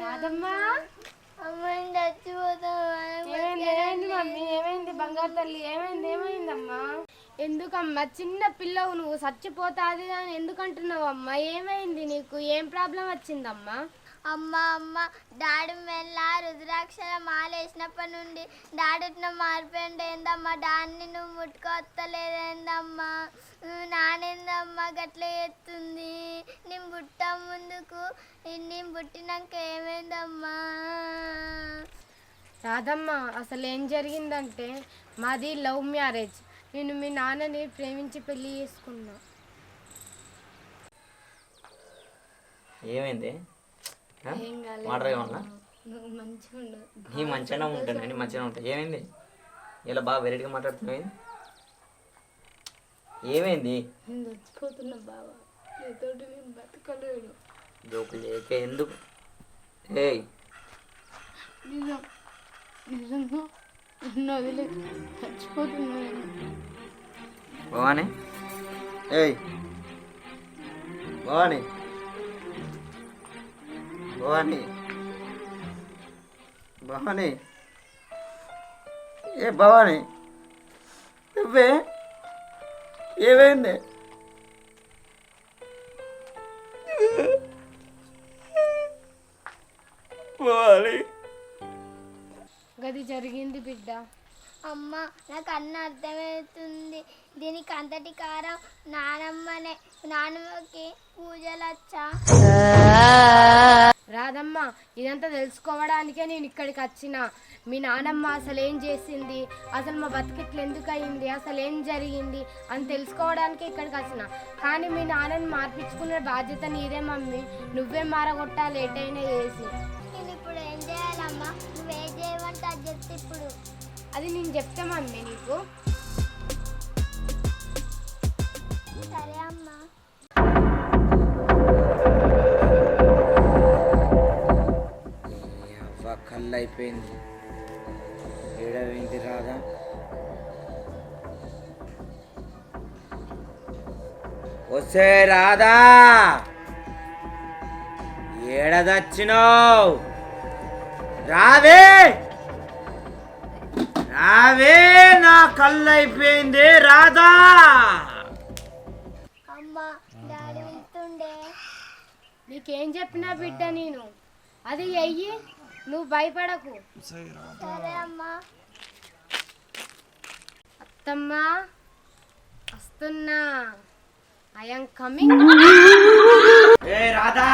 రాదమ్మా ఏమైంది ఏమైంది మమ్మీ? ఏమైంది బంగారు తల్లి? ఏమైంది ఏమైందమ్మా? ఎందుకమ్మా? చిన్న పిల్లవు నువ్వు చచ్చిపోతాది అని ఎందుకు అంటున్నావు అమ్మా ఏమైంది నీకు? ఏం ప్రాబ్లం వచ్చిందమ్మా? అమ్మ అమ్మ డాడీ మెల్ల రుద్రాక్షల మాలేసినప్పటి నుండి డాడీ ఇట్లా మారిపోయింది ఏందమ్మా? డాన్ని నువ్వు ముట్టుకొత్తలేదేందమ్మా? నానేందమ్మా గట్ల ఎత్తుంది నేను పుట్ట ముందుకు నేను పుట్టినాక ఏమైందమ్మా? రాదమ్మా అసలు ఏం జరిగిందంటే మాది లవ్ మ్యారేజ్. నేను మీ నాన్నని ప్రేమించి పెళ్ళి చేసుకున్నా. ఏమైంది? ఏం. వాటర్ ఏమన్నా నీ మంచిగానే ఉంటాను నేను మంచిగానే ఉంటాను ఏమైంది? ఇలా బాగా వెరైటీగా మాట్లాడుతున్నావు? ఏమైంది? జోకులు చేయక ఎందుకు? నేను. భవానీ. ఏయ్. భవానీ. భవానీ భవానీ ఏ భవానీ నువ్వే ఏమైంది భవానీ గది జరిగింది బిడ్డ అమ్మ నాకు అన్న అర్థమవుతుంది. దీనికి అంతటి కారం నానమ్మనే నానమ్మకి పూజలు వచ్చా రాదమ్మ ఇదంతా తెలుసుకోవడానికే నేను ఇక్కడికి వచ్చిన. మీ నానమ్మ అసలు ఏం చేసింది? అసలు మా బతికిట్లు ఎందుకు అయింది అసలు ఏం జరిగింది? అని తెలుసుకోవడానికే ఇక్కడికి వచ్చిన. కానీ మీ నాన్నని మార్పించుకునే బాధ్యత నీదే మమ్మీ. నువ్వే మారగొట్టాలి ఎటైనా చేసి. నేను ఇప్పుడు చేయాలమ్మా. నువ్వేం చేయమంటే అది చెప్తే ఇప్పుడు. అది నేను చెప్తా మమ్మీ నీకు? సరే అమ్మా. కళ్ళు అయిపోయింది. ఏడవేంటి రాదా వస్తే రాదా ఏడదచ్చినావు రావే! రావే నా కళ్ళు అయిపోయింది రాదా అమ్మ డాడీ నీకేం చెప్పినా బిడ్డ నేను. అది అయ్యి నువ్వు భయపడకు. సరే అమ్మా. అత్తమ్మా వస్తున్నా. ఐఎమ్ కమింగ్ ఏ రాధా!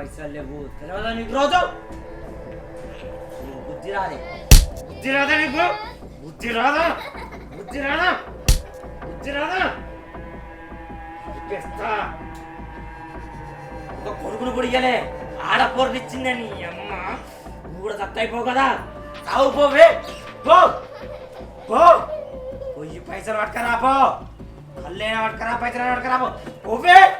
పైసలు లేవు. తెలియదా నీకు రోజు? నీకు బుద్ధి రాదే. బుద్ధి రాదా నీకు? బుద్ధి రాదా? బుద్ధి రాదా? బుద్ధి రాదా? చెప్పేస్తా. ఒక కొడుకును కూడా ఇయ్యలే. ఆడపోరుని ఇచ్చిందని అమ్మ. నువ్వు కూడా తత్తైపోవు కదా. తావు పోవే పో. పో. పోయి పైసలు పట్టుకరా పో. కళ్ళైనా పట్టుకరా పైసలు పట్టుకరా పో. పోవే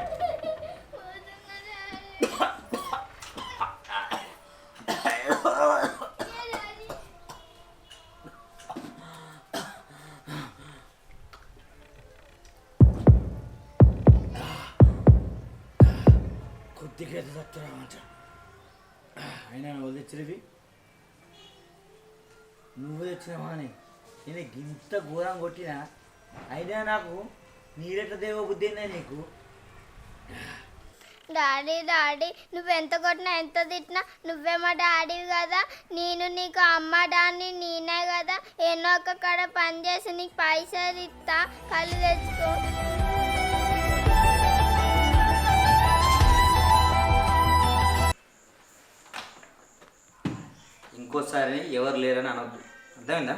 కొద్దిగా ఎదురు తప్పురా అంటారు అయినా నువ్వు తెచ్చినవి నువ్వు తెచ్చినావా అని నేను ఇంత ఘోరం కొట్టినా అయినా నాకు నీరెట్ల దేవ బుద్ధి అయినా నీకు? డాడీ డాడీ నువ్వెంత కొట్టినా ఎంత తిట్టినా నువ్వే మా డాడీ కదా. నేను నీకు అమ్మ డాడీ నేనే కదా. ఎన్నో ఒక్క కడ పని చేసి నీకు పైసలు ఇస్తా కళ్ళు తెచ్చుకో. ఇంకోసారి ఎవరు లేరని అనొద్దు. అర్థమైందా?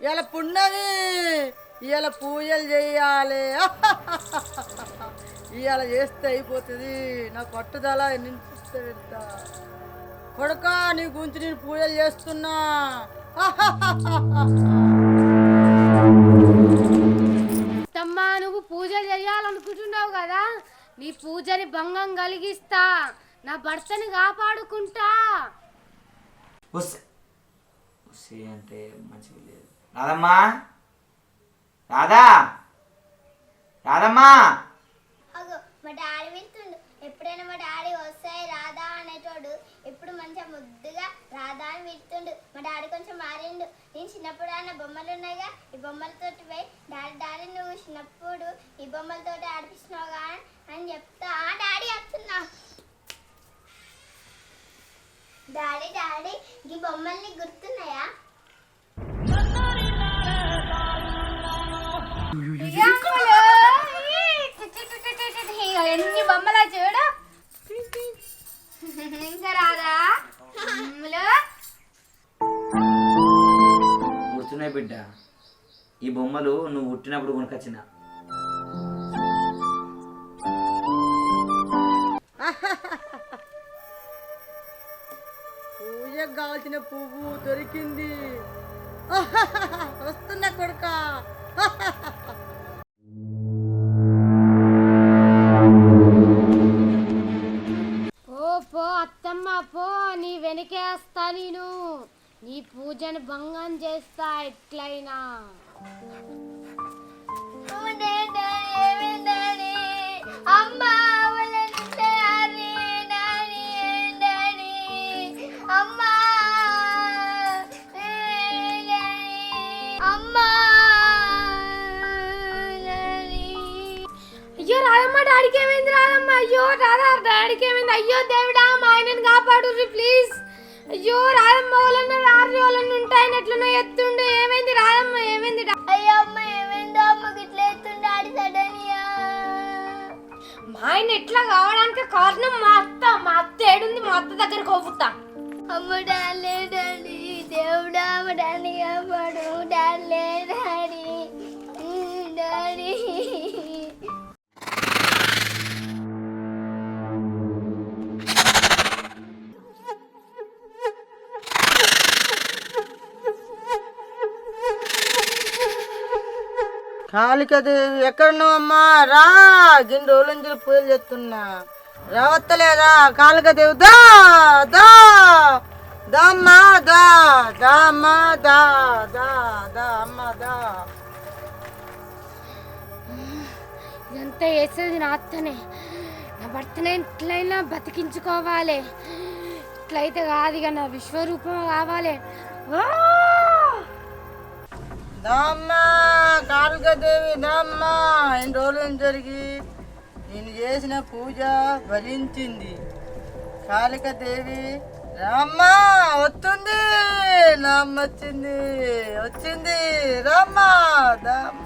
పట్- పట్టు ఇవాళ పూజలు చేయాలి. ఇవాళ చేస్తే అయిపోతుంది. నా పట్టుదల నింపిస్తే పెడతా కొడుక నీ గురించి నేను పూజలు చేస్తున్నా. అత్తమ్మా నువ్వు పూజ చేయాలనుకుంటున్నావు కదా? నీ పూజని భంగం కలిగిస్తా. నా భర్తని కాపాడుకుంటా. వస్తే అంటే మంచిగా లేదు. రాదమ్మా రాదా రాదమ్మా అగో మా డాడీ వింటుండు. ఎప్పుడైనా మా డాడీ వస్తాయి రాదా అనేటోడు ఇప్పుడు మంచిగా ముద్దుగా రాదా అని వింటుండు. మా డాడీ కొంచెం మారిండు. నేను చిన్నప్పుడు ఆయన బొమ్మలు ఉన్నాయిగా ఈ బొమ్మలతోటి పోయి డాడీ డాడీ నువ్వు చిన్నప్పుడు ఈ బొమ్మలతోటి ఆడిపిస్తున్నావుగా అని చెప్తా. "ఆ, డాడీ వస్తున్నా డాడీ డాడీ ఈ బొమ్మల్ని గుర్తున్నాయా? ఎన్ని బొమ్మలా చూడు ఇంకా రాదా గుర్తున్నాయి బిడ్డ ఈ బొమ్మలు నువ్వు పుట్టినప్పుడు కొనుకొచ్చిన పూజకు కావాల్సిన పువ్వు దొరికింది వస్తున్నా కొడుకా అమ్మా అమ్మా అయ్యో డాడీకి ఏమైంది అయ్యో రాదా డాడీకి ఏమైంది? అయ్యో దేవుడా మా ఆయనని కాపాడు ప్లీజ్ అయ్యో రాదమ్మ వాళ్ళన్న రారి వాళ్ళని ఉంటాయని ఎట్లనో ఎత్తుండు. ఆయన ఎట్లా కావడానికి కారణం మా అత్త మా అత్త ఏడుంది మా అత్త దగ్గర కోపుతా అమ్మ డాలే డాడీ దేవుడా అమ్మ డాడీ కాపాడు డాలే డాడీ కాళికదేవి ఎక్కడున్నావు అమ్మా? రా! గిన్ని రోజుల నుంచి పూజలు చేస్తున్నా. రావత్తలేదా? కాళికదేవి దా! దా! దామ్మా దా! దామ్మా దా! దా! దా అమ్మా దా! ఇదంతా వేసేది నా అత్తనే? నా భర్తనే ఎట్లయినా బతికించుకోవాలి. ఇట్లయితే కాదు ఇక నా విశ్వరూపం కావాలి. ఆ! దమ్మా కాళికదేవి దమ్మా ఎన్ని రోజులు జరిగి? నేను చేసిన పూజ ఫలించింది. కాళికదేవి రామ్మా వస్తుంది నామ్మ వచ్చింది వచ్చింది రామ్మా దమ్మ.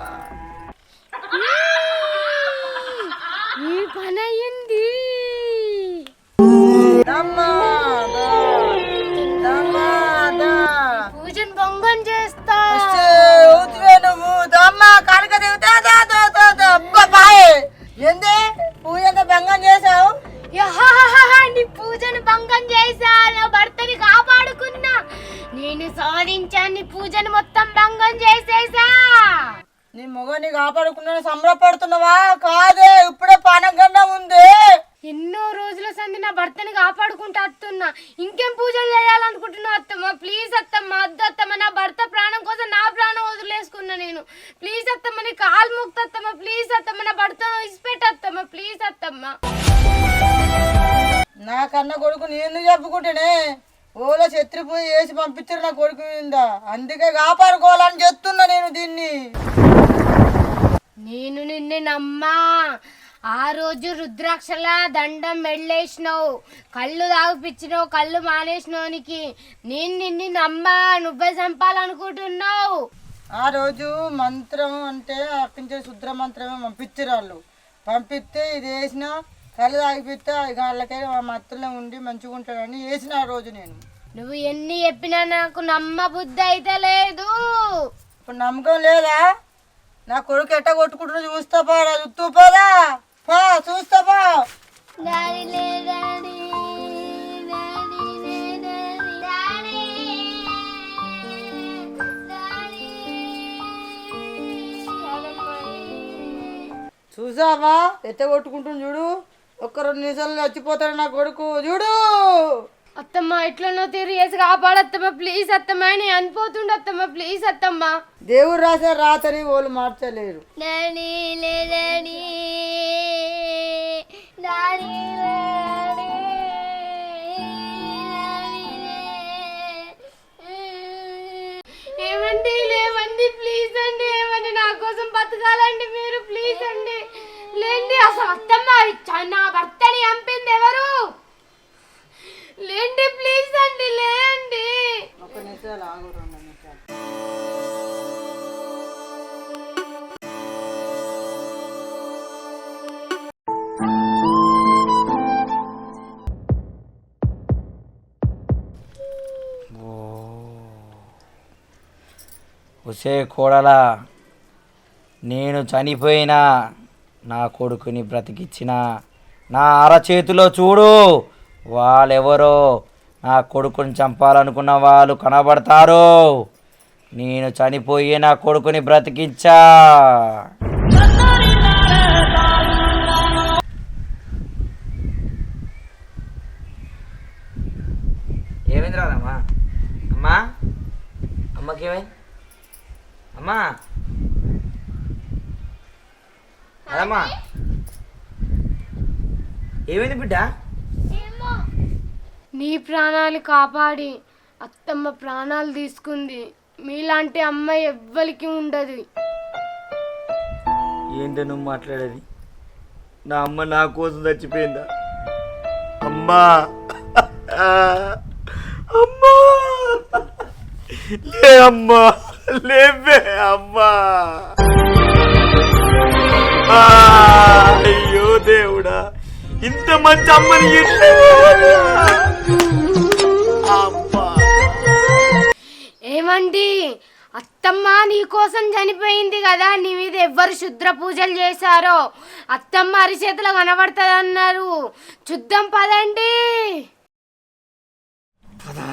నీ పూజను మొత్తం భంగం చేసేసా. నీ మొగని కాపాడుకున్నా సంబరపడుతున్నావా? కాదే ఇప్పుడే పానగన్నా ఉంది ఎన్నో రోజుల సంది నా భర్తని కాపాడుకుంటూ వస్తున్నా ఇంకేం పూజలు చేయాలనుకుంటున్నా అత్తమ్మ? ప్లీజ్ అత్తమ్మ అద్దు అత్తమ్మ నా భర్త ప్రాణం కోసం నా ప్రాణం వదిలేసుకున్నా నేను. ప్లీజ్ అత్తమ్మ నీ కాలు ముక్త అత్తమ్మ. ప్లీజ్ అత్తమ్మ నా భర్తను ఇసిపెట్టు అత్తమ్మ. ప్లీజ్ అత్తమ్మ. నా కన్న కొడుకు నేను చెప్పుకుంటేనే ఓలో చెత్రిపోయి వేసి పంపించారు నా కొడుకు మీద. అందుకే కాపాడుకోవాలని చెప్తున్నా నేను దీన్ని. నేను నిన్ను నమ్మా. ఆ రోజు రుద్రాక్షల దండం మెళ్ళేసినావు. కళ్ళు తాగిపించినావు కళ్ళు మానేసినోనికి నేను నిన్ను నమ్మా నువ్వే చంపాలనుకుంటున్నావు. ఆ రోజు మంత్రం అంటే అప్పించే శుద్ర మంత్రమే పంపించారు వాళ్ళు. పంపిస్తే ఇది వేసిన కళ్ళు తాగిపిస్తే వాళ్ళకే మా మత్తులో ఉండి మంచిగా ఉంటాడని వేసిన ఆ రోజు నేను. నువ్వు ఎన్ని చెప్పినా నాకు నమ్మ బుద్ధి అయితే లేదు. ఇప్పుడు నమ్మకం లేదా? నా కొడుకు ఎట్ట కొట్టుకుంటున్నా చూస్తా పోరా చూస్తూ పోరా పా చూస్తా పో. చూసావా? ఎట్ట కొట్టుకుంటుంది చూడు. ఒక్క రెండు నిమిషాలు చచ్చిపోతాడు నా కొడుకు. చూడు. అత్తమ్మ ఎట్లనో తీరు చేసి కాపాడత్తమ్మ ప్లీజ్ అత్తమ్మ అని అనిపోతుండ అత్తమ్మ ప్లీజ్ అత్తమ్మ. దేవుడు రాసే రాతని వాళ్ళు మార్చలేరు. ఏమండి లేవండి ప్లీజ్ అండి ఏమండి నా కోసం బతకాలండి లేండి అసలు అత్తమ్మ నా భర్తని చంపింది ఎవరు? లేండి ప్లీజ్ అండి లేండి ఒక్క నిమిషాలు ఆగు రెండు నిమిషాలు. ఒసే కోడలా నేను చనిపోయినా నా కొడుకుని బ్రతికిచ్చిన నా అరచేతిలో చూడు. వాళ్ళెవరో నా కొడుకుని చంపాలనుకున్న వాళ్ళు కనబడతారు. నేను చనిపోయి నా కొడుకుని బ్రతికిచ్చా ఏమైంది రాదమ్మా అమ్మా? అమ్మకేమైంది? అమ్మా? అదమ్మా. ఏమైంది బిడ్డ? నీ ప్రాణాలు కాపాడి అత్తమ్మ ప్రాణాలు తీసుకుంది. మీలాంటి అమ్మాయి ఎవ్వరికి ఉండదు. ఏంటో నువ్వు మాట్లాడేది? నా అమ్మ నా కోసం చచ్చిపోయిందా? అమ్మా. అమ్మా. లే అమ్మా. లేవే అమ్మా. అయ్యో దేవుడా ఇంత మంచి అమ్మని ఏమండి అత్తమ్మ నీ కోసం చనిపోయింది కదా నీ మీద ఎవ్వరు శుద్ర పూజలు చేశారో. అత్తమ్మ అరిచేతిలో కనబడుతుంది అన్నారు చూద్దాం పదండి. పదా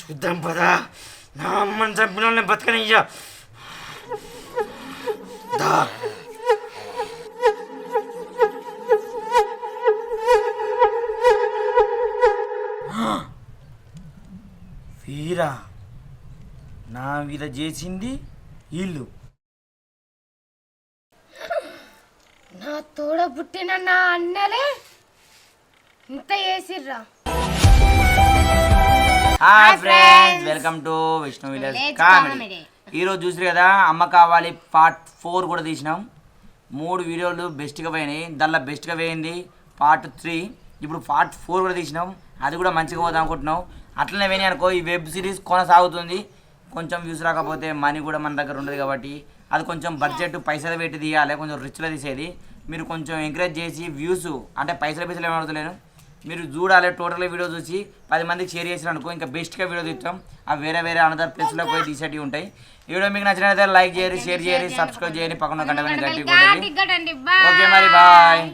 చూద్దాం పదా. నా అమ్మని చంపిన వాళ్ళని బతకనియ్యా వీరా. నా మీద చేసింది ఇల్లు. నా తోడ పుట్టిన నా అన్నలే ఇంత చేసిర్రా. Hi friends welcome to Vishnu village comedy ఈరోజు చూసారు కదా అమ్మ కావాలి పార్ట్ ఫోర్ కూడా తీసినాం. మూడు వీడియోలు బెస్ట్గా పోయినాయి. దానిలో బెస్ట్గా పోయింది పార్ట్ త్రీ ఇప్పుడు పార్ట్ ఫోర్ కూడా తీసినాం. అది కూడా మంచిగా పోదాం అనుకుంటున్నాం. అట్లనే పోయినాయి అనుకో ఈ వెబ్ సిరీస్ కొనసాగుతుంది. కొంచెం వ్యూస్ రాకపోతే మనీ కూడా మన దగ్గర ఉండదు కాబట్టి అది కొంచెం బడ్జెట్ పైసలు పెట్టి తీయాలి కొంచెం రిచ్లో తీసేది. మీరు కొంచెం ఎంకరేజ్ చేసి వ్యూస్ అంటే పైసలు పైసలు ఏమవుతలేను మీరు చూడాలి టోటల్ వీడియో చూసి పది మందికి షేర్ చేసిన అనుకో ఇంకా బెస్ట్గా వీడియో తీస్తాం. అవి వేరే వేరే అనదర్ ప్లేస్లో పోయి తీసేటివి ఉంటాయి. వీడియో మీకు నచ్చినట్లయితే లైక్ చేయరు షేర్ చేయరు సబ్స్క్రైబ్ చేయరు పక్కన గంట గంట ఓకే మరి బాయ్